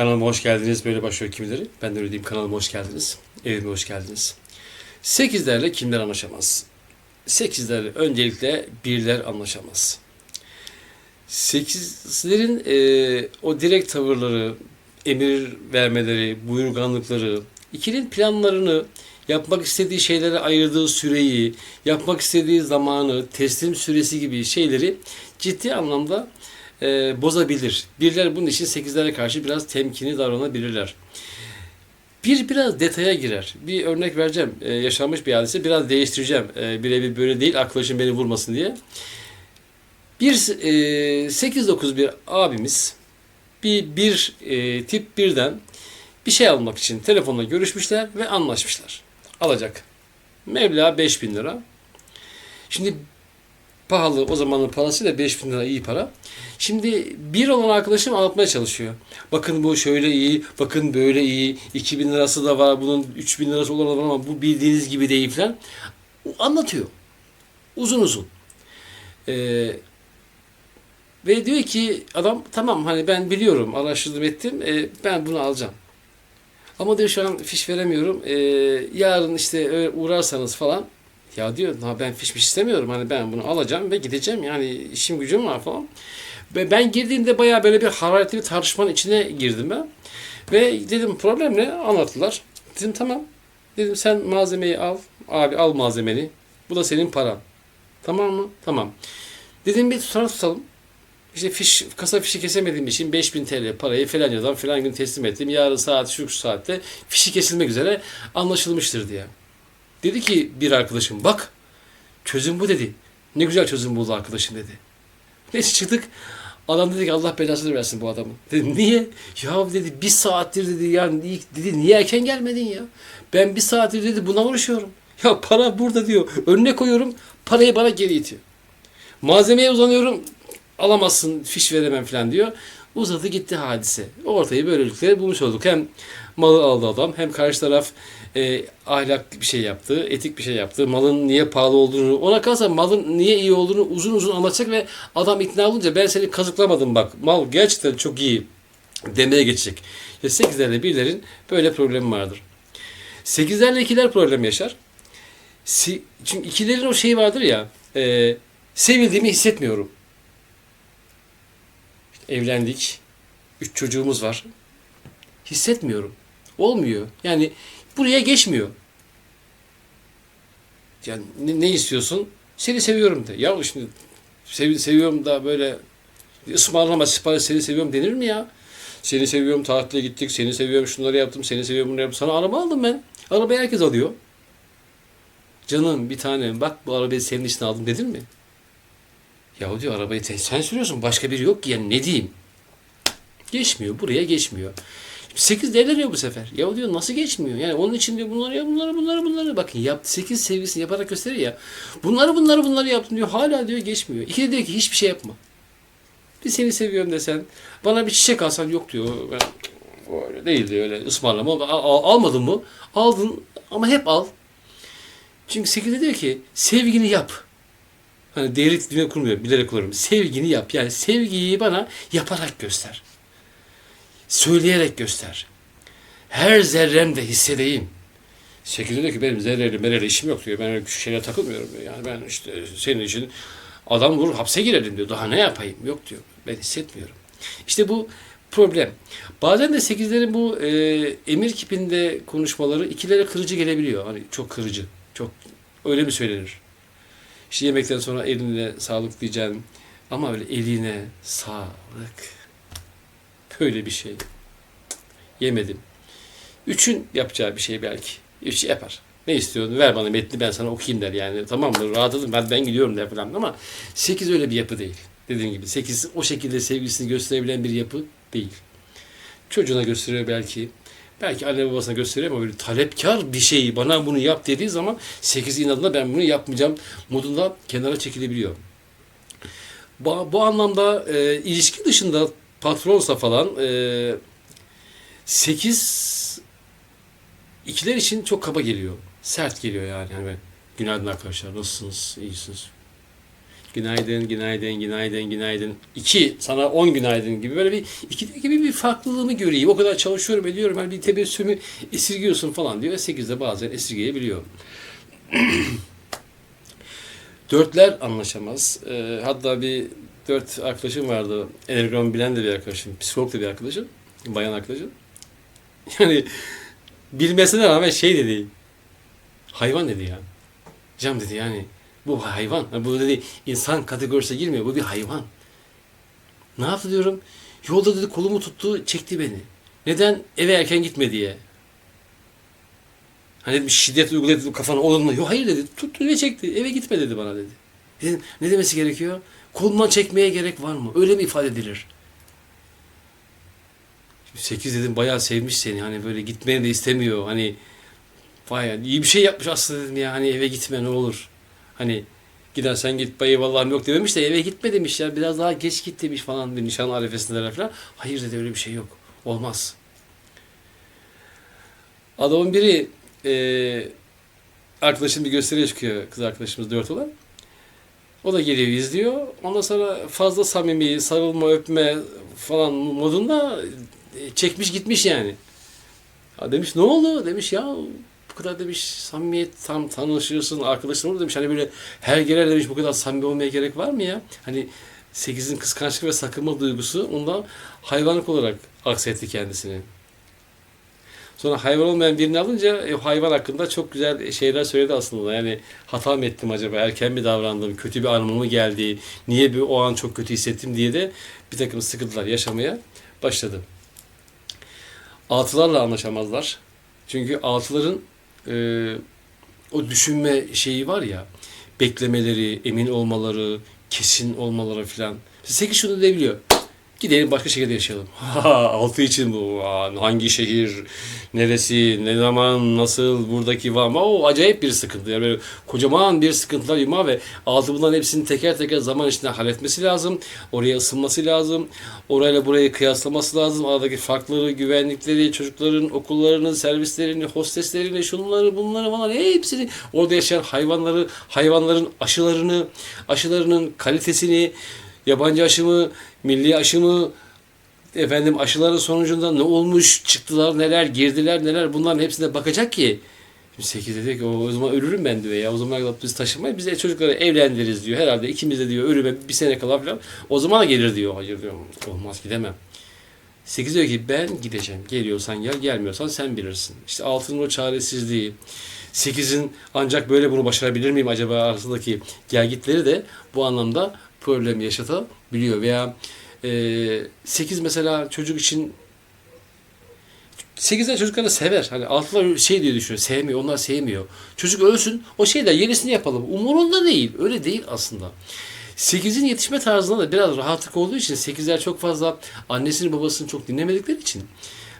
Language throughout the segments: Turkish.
Kanalıma hoş geldiniz. Böyle başlıyor kimileri. Ben de öyle diyeyim. Kanalıma hoş geldiniz. Evime hoş geldiniz. Sekizlerle kimler anlaşamaz? Sekizlerle öncelikle birler anlaşamaz. Sekizlerin e, o direkt tavırları, emir vermeleri, buyurganlıkları, ikilinin planlarını, yapmak istediği şeylere ayırdığı süreyi, yapmak istediği zamanı, teslim süresi gibi şeyleri ciddi anlamda e, bozabilir. Birler bunun için sekizlere karşı biraz temkinli davranabilirler. Bir biraz detaya girer. Bir örnek vereceğim. E, yaşanmış bir hadise. Biraz değiştireceğim. E, birebir böyle değil. Arkadaşım beni vurmasın diye. Bir e, 8-9 bir abimiz bir, bir e, tip birden bir şey almak için telefonla görüşmüşler ve anlaşmışlar. Alacak. Meblağ 5000 lira. Şimdi pahalı o zamanın parasıyla 5000 lira iyi para. Şimdi bir olan arkadaşım anlatmaya çalışıyor. Bakın bu şöyle iyi, bakın böyle iyi, 2000 lirası da var, bunun 3000 lirası olan da var ama bu bildiğiniz gibi değil falan. Anlatıyor. Uzun uzun. Ee, ve diyor ki adam tamam hani ben biliyorum, araştırdım ettim, e, ben bunu alacağım. Ama diyor şu an fiş veremiyorum. E, yarın işte uğrarsanız falan ya diyor ben fişmiş istemiyorum hani ben bunu alacağım ve gideceğim yani işim gücüm var falan. Ve ben girdiğimde bayağı böyle bir hararetli bir tartışmanın içine girdim ben. Ve dedim problem ne? Anlattılar. Dedim tamam. Dedim sen malzemeyi al. Abi al malzemeni. Bu da senin paran. Tamam mı? Tamam. Dedim bir tutar tutalım. İşte fiş, kasa fişi kesemediğim için 5000 TL parayı falan yıldan falan gün teslim ettim. Yarın saat şu saatte fişi kesilmek üzere anlaşılmıştır diye. Dedi ki bir arkadaşım bak çözüm bu dedi. Ne güzel çözüm buldu arkadaşım dedi. Neyse çıktık. Adam dedi ki Allah belasını versin bu adamın. Dedim niye? Ya dedi bir saattir dedi yani dedi niye erken gelmedin ya? Ben bir saattir dedi buna uğraşıyorum. Ya para burada diyor. Önüne koyuyorum parayı bana geri itiyor. Malzemeye uzanıyorum alamazsın fiş veremem falan diyor. Uzadı gitti hadise. Ortayı böylelikle bulmuş olduk. Hem malı aldı adam hem karşı taraf e, ahlak bir şey yaptı, etik bir şey yaptı. Malın niye pahalı olduğunu, ona kalsa malın niye iyi olduğunu uzun uzun anlatacak ve adam ikna olunca ben seni kazıklamadım bak. Mal gerçekten çok iyi demeye geçecek. Ya 8'lerle birlerin böyle problemi vardır. 8'lerle ikiler problem yaşar. Si, çünkü ikilerin o şeyi vardır ya, e, sevildiğimi hissetmiyorum. İşte evlendik, üç çocuğumuz var. Hissetmiyorum. Olmuyor. Yani buraya geçmiyor. Yani ne, ne istiyorsun? Seni seviyorum de. Ya şimdi sev, seviyorum da böyle ısmarlama sipariş seni seviyorum denir mi ya? Seni seviyorum tatile gittik, seni seviyorum şunları yaptım, seni seviyorum bunları yaptım. Sana araba aldım ben. Arabayı herkes alıyor. Canım bir tane bak bu arabayı senin için aldım dedin mi? Ya diyor arabayı sen sürüyorsun başka biri yok ki yani ne diyeyim? Geçmiyor buraya geçmiyor. 8 deliriyor bu sefer. Ya diyor nasıl geçmiyor? Yani onun için diyor bunları ya bunları bunları bunları bakın yaptı 8 sevgisini yaparak gösteriyor ya. Bunları bunları bunları yaptım diyor. Hala diyor geçmiyor. İki de diyor ki hiçbir şey yapma. Bir seni seviyorum desen. Bana bir çiçek alsan yok diyor. Ben, öyle değil diyor öyle ısmarlama. Al, al, almadın mı? Aldın ama hep al. Çünkü 8'de diyor ki sevgini yap. Hani değerli kurmuyor. Bilerek kullanıyorum. Sevgini yap. Yani sevgiyi bana yaparak göster. Söyleyerek göster. Her zerremde hissedeyim. Sekizde diyor ki benim zerreli mereli işim yok diyor. Ben öyle şeylere takılmıyorum diyor. Yani ben işte senin için adam vurur hapse girelim diyor. Daha ne yapayım? Yok diyor. Ben hissetmiyorum. İşte bu problem. Bazen de sekizlerin bu e, emir kipinde konuşmaları ikilere kırıcı gelebiliyor. Hani çok kırıcı. Çok öyle mi söylenir? İşte yemekten sonra eline sağlık diyeceğim. Ama öyle eline sağlık. Böyle bir şey. Yemedim. Üçün yapacağı bir şey belki. Üç yapar. Ne istiyorsun? Ver bana metni ben sana okuyayım der yani. Tamam mı? Rahatladım ben, ben gidiyorum der falan. Ama 8 öyle bir yapı değil. Dediğim gibi 8 o şekilde sevgisini gösterebilen bir yapı değil. Çocuğuna gösteriyor belki. Belki anne babasına gösteriyor ama böyle talepkar bir şeyi bana bunu yap dediği zaman 8 inadına ben bunu yapmayacağım modunda kenara çekilebiliyor. Bu, bu anlamda e, ilişki dışında patronsa falan e, 8 ikiler için çok kaba geliyor. Sert geliyor yani. yani günaydın arkadaşlar nasılsınız? İyisiniz. Günaydın, günaydın, günaydın, günaydın. İki, sana on günaydın gibi böyle bir iki gibi bir farklılığımı göreyim. O kadar çalışıyorum, ediyorum. Hani bir tebessümü esirgiyorsun falan diyor. Sekizde bazen esirgeyebiliyor. Dörtler anlaşamaz. Ee, hatta bir dört arkadaşım vardı. Enneagram bilen de bir arkadaşım. Psikolog da bir arkadaşım. Bayan arkadaşım. Yani bilmesine rağmen şey dedi. Hayvan dedi ya. Cam dedi yani. Bu hayvan. Bu dedi insan kategorisine girmiyor. Bu bir hayvan. Ne yaptı diyorum. Yolda dedi kolumu tuttu çekti beni. Neden? Eve erken gitme diye. Hani dedim şiddet uyguladı kafana oğlumla. Yok hayır dedi. Tuttu ve çekti. Eve gitme dedi bana dedi. Dedim ne demesi gerekiyor? Kolundan çekmeye gerek var mı? Öyle mi ifade edilir? Sekiz dedim bayağı sevmiş seni. Hani böyle gitmeni de istemiyor. Hani bayağı iyi bir şey yapmış aslında dedim ya. Hani eve gitme ne olur. Hani giden sen git bayı vallahi yok dememiş de eve gitme demiş ya. Biraz daha geç git demiş falan bir nişan arifesinde falan. Hayır dedi öyle bir şey yok. Olmaz. Adamın biri e, arkadaşım bir gösteriye çıkıyor. Kız arkadaşımız dört olan. O da geliyor izliyor. Ondan sonra fazla samimi, sarılma, öpme falan modunda e, çekmiş gitmiş yani. Ya demiş ne oldu? Demiş ya bu kadar demiş samimiyet tam tanışıyorsun arkadaşın olur demiş. Hani böyle her gelen demiş bu kadar samimi olmaya gerek var mı ya? Hani sekizin kıskançlık ve sakınma duygusu onda hayvanlık olarak aksetti kendisini. Sonra hayvan olmayan birini alınca e, hayvan hakkında çok güzel şeyler söyledi aslında. Yani hata mı ettim acaba, erken mi davrandım, kötü bir anıma mı geldi, niye bir o an çok kötü hissettim diye de bir takım sıkıntılar yaşamaya başladı. Altılarla anlaşamazlar. Çünkü altıların e, o düşünme şeyi var ya, beklemeleri, emin olmaları, kesin olmaları filan. Sekiz şunu diyebiliyor. Gidelim başka şehirde yaşayalım. Altı için bu. Hangi şehir, neresi, ne zaman, nasıl, buradaki var mı? O acayip bir sıkıntı. Yani böyle kocaman bir sıkıntılar yumağı ve altı bunların hepsini teker teker zaman içinde halletmesi lazım. Oraya ısınması lazım. Orayla burayı kıyaslaması lazım. Aradaki farkları, güvenlikleri, çocukların okullarını, servislerini, hosteslerini, şunları, bunları falan hepsini orada yaşayan hayvanları, hayvanların aşılarını, aşılarının kalitesini, yabancı aşı mı, milli aşı mı, efendim aşıların sonucunda ne olmuş, çıktılar neler, girdiler neler bunların hepsine bakacak ki. Şimdi 8 dedi ki o, zaman ölürüm ben diyor ya. O zaman kadar biz taşımayız. Biz çocukları evlendiririz diyor. Herhalde ikimiz de diyor ölüme bir sene kala falan. O zaman gelir diyor. Hayır diyor. Olmaz gidemem. 8 diyor ki ben gideceğim. Geliyorsan gel, gelmiyorsan sen bilirsin. İşte altının o çaresizliği. 8'in ancak böyle bunu başarabilir miyim acaba arasındaki gelgitleri de bu anlamda problem yaşatabiliyor. Veya e, 8 mesela çocuk için 8'ler çocukları sever. Hani altılar şey diye düşünüyor. Sevmiyor. Onlar sevmiyor. Çocuk ölsün. O şeyler yenisini yapalım. Umurunda değil. Öyle değil aslında. 8'in yetişme tarzında da biraz rahatlık olduğu için 8'ler çok fazla annesini babasını çok dinlemedikleri için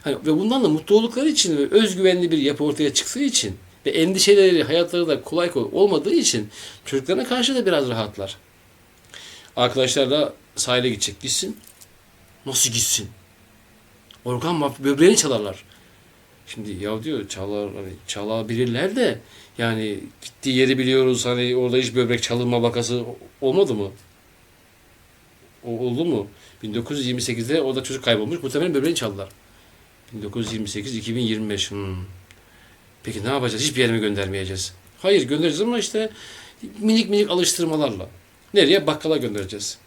hani ve bundan da mutlu oldukları için ve özgüvenli bir yapı ortaya çıktığı için ve endişeleri hayatları da kolay kolay olmadığı için çocuklarına karşı da biraz rahatlar. Arkadaşlarla sahile gidecek. Gitsin. Nasıl gitsin? Organ maf böbreğini çalarlar. Şimdi ya diyor çalar hani çalabilirler de yani gittiği yeri biliyoruz hani orada hiç böbrek çalınma vakası olmadı mı? O, oldu mu? 1928'de orada çocuk kaybolmuş. Muhtemelen böbreğini çaldılar. 1928 2025. Hmm. Peki ne yapacağız? Hiçbir yere mi göndermeyeceğiz? Hayır göndereceğiz ama işte minik minik alıştırmalarla. Nereye? Bakkala göndereceğiz.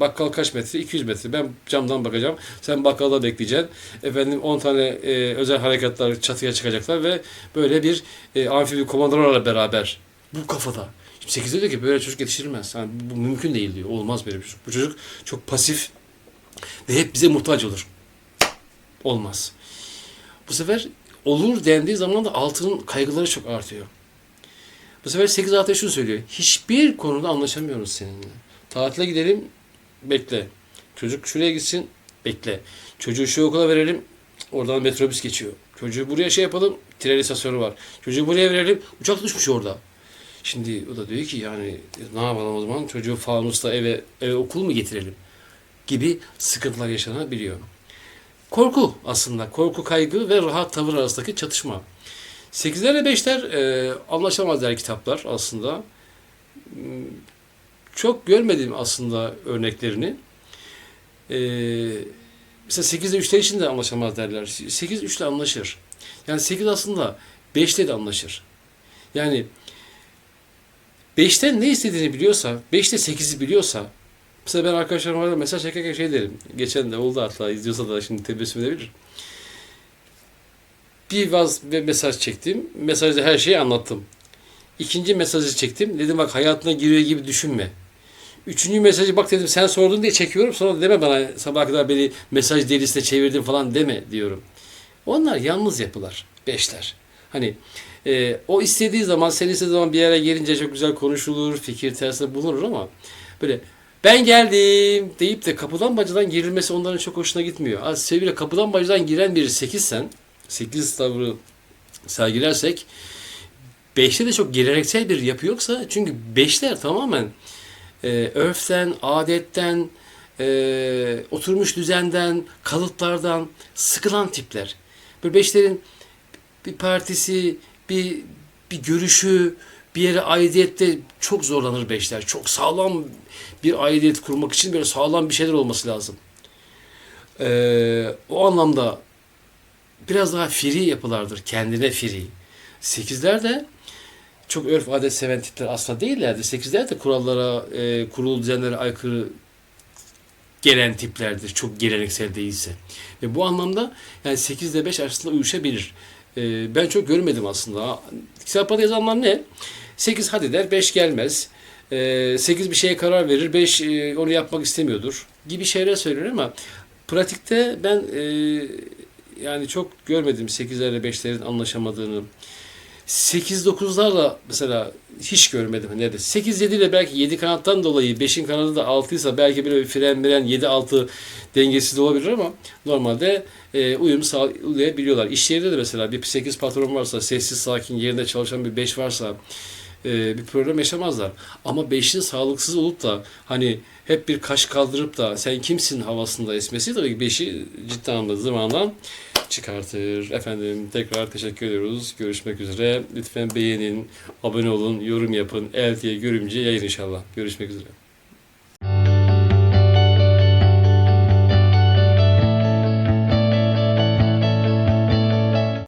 Bakkal kaç metre? 200 metre. Ben camdan bakacağım. Sen bakkalda bekleyeceksin. Efendim 10 tane e, özel harekatlar çatıya çıkacaklar ve böyle bir e, amfibi komandolarla beraber bu kafada. Şimdi 8'de diyor ki böyle çocuk yetiştirilmez. Yani bu mümkün değil diyor. Olmaz böyle bir çocuk. Bu çocuk çok pasif ve hep bize muhtaç olur. Olmaz. Bu sefer olur dendiği zaman da altının kaygıları çok artıyor. Bu sefer 8 artı şunu söylüyor. Hiçbir konuda anlaşamıyoruz seninle. Tatile gidelim, bekle. Çocuk şuraya gitsin, bekle. Çocuğu şu okula verelim, oradan metrobüs geçiyor. Çocuğu buraya şey yapalım, tren istasyonu var. Çocuğu buraya verelim, uçak düşmüş orada. Şimdi o da diyor ki yani ne yapalım o zaman? Çocuğu fanusla eve, eve okul mu getirelim? Gibi sıkıntılar yaşanabiliyor. Korku aslında. Korku, kaygı ve rahat tavır arasındaki çatışma. 8'ler ve 5'ler e, anlaşamaz der kitaplar aslında. Hmm, çok görmedim aslında örneklerini. Ee, mesela 8 ile 3'ler için de anlaşamaz derler. 8 3 ile anlaşır. Yani 8 aslında 5 ile de anlaşır. Yani 5'ten ne istediğini biliyorsa, 5'te 8'i biliyorsa mesela ben arkadaşlarıma mesaj çekerken şey derim. Geçen de oldu hatta izliyorsa da şimdi tebessüm edebilir. Bir vaz ve mesaj çektim. Mesajda her şeyi anlattım. İkinci mesajı çektim. Dedim bak hayatına giriyor gibi düşünme. Üçüncü mesajı bak dedim sen sordun diye çekiyorum. Sonra deme bana sabah kadar beni mesaj delisine çevirdin falan deme diyorum. Onlar yalnız yapılar. Beşler. Hani e, o istediği zaman sen istediği zaman bir yere gelince çok güzel konuşulur. Fikir tersine bulunur ama böyle ben geldim deyip de kapıdan bacadan girilmesi onların çok hoşuna gitmiyor. Az sevgili kapıdan bacadan giren biri 8 sen 8 tavrı sergilersek 5'te de çok geleneksel bir yapı yoksa çünkü 5'ler tamamen e, örften, adetten, e, oturmuş düzenden, kalıplardan sıkılan tipler. Böyle beşlerin bir partisi, bir bir görüşü, bir yere aidiyette çok zorlanır beşler. Çok sağlam bir aidiyet kurmak için böyle sağlam bir şeyler olması lazım. E, o anlamda biraz daha free yapılardır. Kendine free. Sekizler de çok örf adet seven tipler aslında değillerdir. Sekizler de kurallara, e, kurulu düzenlere aykırı gelen tiplerdir. Çok geleneksel değilse. Ve bu anlamda yani 8 ile 5 arasında uyuşabilir. E, ben çok görmedim aslında. Kitapta yazanlar ne? 8 hadi der, 5 gelmez. E, 8 bir şeye karar verir, 5 e, onu yapmak istemiyordur gibi şeyler söylenir ama pratikte ben e, yani çok görmedim 8'lerle 5'lerin anlaşamadığını. 8-9'larla mesela hiç görmedim. Nerede? 8-7 ile belki 7 kanattan dolayı 5'in kanadı da 6 ise belki böyle bir fren miren 7-6 dengesiz de olabilir ama normalde e, uyum sağlayabiliyorlar. İş yerinde de mesela bir 8 patron varsa, sessiz sakin yerinde çalışan bir 5 varsa e, bir problem yaşamazlar. Ama 5'in sağlıksız olup da hani hep bir kaş kaldırıp da sen kimsin havasında esmesi tabii ki 5'i ciddi anlamda zamandan çıkartır. Efendim tekrar teşekkür ediyoruz. Görüşmek üzere. Lütfen beğenin, abone olun, yorum yapın. El diye görümce yayın inşallah. Görüşmek üzere.